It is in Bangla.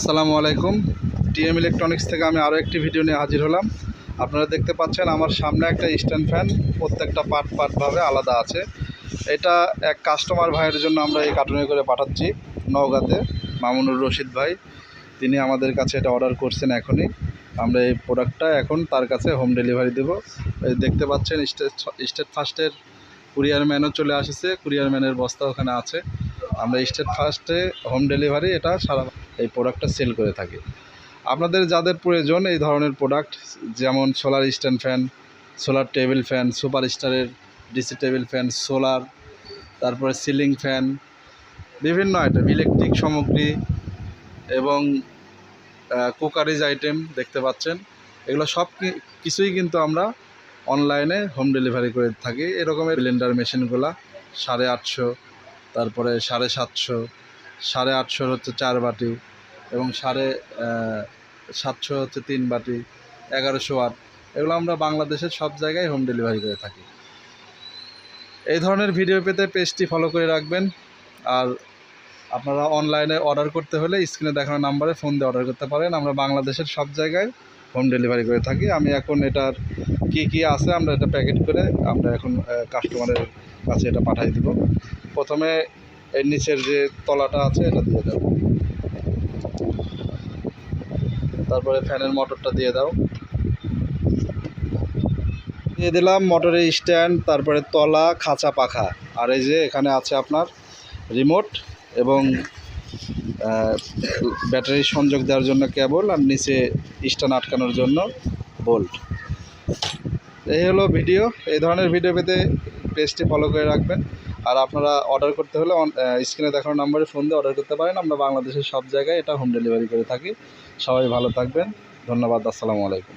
আসসালামু আলাইকুম। টিএম ইলেকট্রনিক্স থেকে আমি আরও একটি ভিডিও নিয়ে হাজির হলাম। আপনারা দেখতে পাচ্ছেন আমার সামনে একটা স্ট্যান্ড ফ্যান প্রত্যেকটা পার্ট পার্টভাবে আলাদা আছে। এটা এক কাস্টমার ভাইয়ের জন্য আমরা এই কার্টুনে করে পাঠাচ্ছি নওগাঁতে, মামুনুর রশিদ ভাই। তিনি আমাদের কাছে এটা অর্ডার করছেন এখনই। আমরা এই প্রোডাক্টটা এখন তার কাছে হোম ডেলিভারি দেবো। দেখতে পাচ্ছেন স্টেট স্টেট ফার্স্টের কুরিয়ার ম্যানও চলে আসছে। কুরিয়ার ম্যানের বস্তা ওখানে আছে। আমরা স্টেট ফার্স্টে হোম ডেলিভারি এটা সারা এই প্রোডাক্টটা সেল করে থাকি। আপনাদের যাদের প্রয়োজন এই ধরনের প্রোডাক্ট যেমন solar stand fan solar table fan super স্টারের ডিসি টেবিল ফ্যান সোলার তারপরে সিলিং ফ্যান বিভিন্ন আইটেম ইলেকট্রিক সামগ্রী এবং কুকারিজ আইটেম দেখতে পাচ্ছেন। এগুলো সব কিছুই কিন্তু আমরা অনলাইনে হোম ডেলিভারি করে থাকি। এরকমের ব্লেন্ডার মেশিনগুলা সাড়ে আটশো, তারপরে সাড়ে সাতশো, সাড়ে আটশোর হচ্ছে চার বাটি। এবং সাড়ে সাতশো হচ্ছে তিন বাটি, এগারোশো আট। এগুলো আমরা বাংলাদেশের সব জায়গায় হোম ডেলিভারি করে থাকি। এই ধরনের ভিডিও পেতে পেজটি ফলো করে রাখবেন। আর আপনারা অনলাইনে অর্ডার করতে হলে স্ক্রিনে দেখানো নাম্বারে ফোন দিয়ে অর্ডার করতে পারেন। আমরা বাংলাদেশের সব জায়গায় হোম ডেলিভারি করে থাকি। আমি এখন এটার কি কি আছে আমরা এটা প্যাকেট করে আমরা এখন কাস্টমারের কাছে এটা পাঠিয়ে দিব। প্রথমে এর নিচের যে তলাটা আছে, এটা দিয়ে দাও তারপরে ফ্যানের মোটরটা দিয়ে দাও। দিয়ে দিলাম মোটরের স্ট্যান্ড, তারপরে তলা, খাঁচা পাখা। আর এই যে এখানে আছে আপনার রিমোট এবং ব্যাটারি সংযোগ দেওয়ার জন্য কেবল আর নিচে স্ট্যান্ড আটকানোর জন্য বোল্ট। এই হলো ভিডিও। এই ধরনের ভিডিও পেতে পেজটি ফলো করে রাখবেন। আর আপনারা অর্ডার করতে হলে স্ক্রিনে দেখানো নাম্বারে ফোন দিয়ে অর্ডার করতে পারেন। আমরা বাংলাদেশের সব জায়গায় এটা হোম ডেলিভারি করে থাকি। সবাই ভালো থাকবেন। ধন্যবাদ। আসসালামু আলাইকুম।